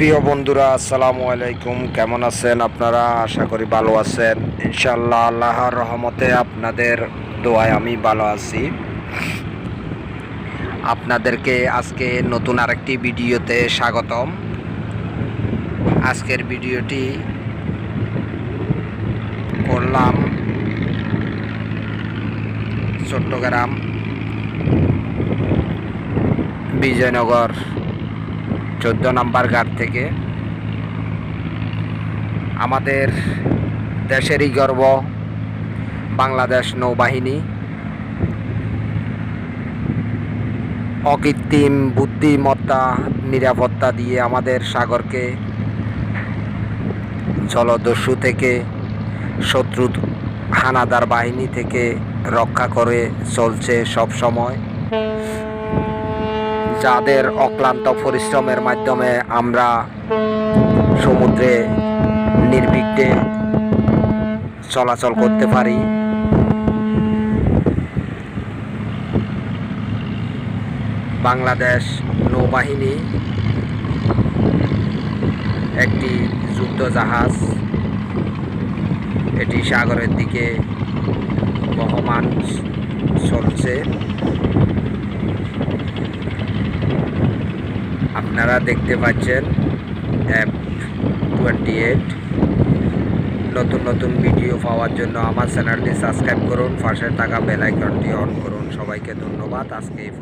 প্রিয় বন্ধুরা, আসসালামু আলাইকুম। কেমন আছেন আপনারা? আশা করি ভালো আছেন। ইনশাল্লাহ আল্লাহর রহমতে আপনাদের দোয়ায় আমি ভালো আছি। আপনাদেরকে আজকে নতুন আরেকটি ভিডিওতে স্বাগতম। আজকের ভিডিওটি করলাম চট্টগ্রাম বিজয়নগর চোদ্দ নাম্বার ঘাট থেকে। আমাদের দেশেরই গর্ব, বাংলাদেশ নৌবাহিনী। অকৃত্রিম বুদ্ধিমত্তা, নিরাপত্তা দিয়ে আমাদের সাগরকে, জলদস্যু থেকে শত্রু হানাদার বাহিনী থেকে রক্ষা করে চলছে সব সময় যাদের অক্লান্ত পরিশ্রমের মাধ্যমে আমরা সমুদ্রে নির্বিঘ্নে চলাচল করতে পারি। বাংলাদেশ নৌবাহিনী একটি যুদ্ধ জাহাজ এটি সাগরের দিকে বহমান চলছে। আপনারা দেখতে পাচ্ছেন অ্যাপ টোয়েন্টি এইট নতুন নতুন ভিডিও পাওয়ার জন্য আমার চ্যানেলটি সাবস্ক্রাইব করুন, পাশে থাকা বেলাইকনটি অন করুন। সবাইকে ধন্যবাদ, আজকে এই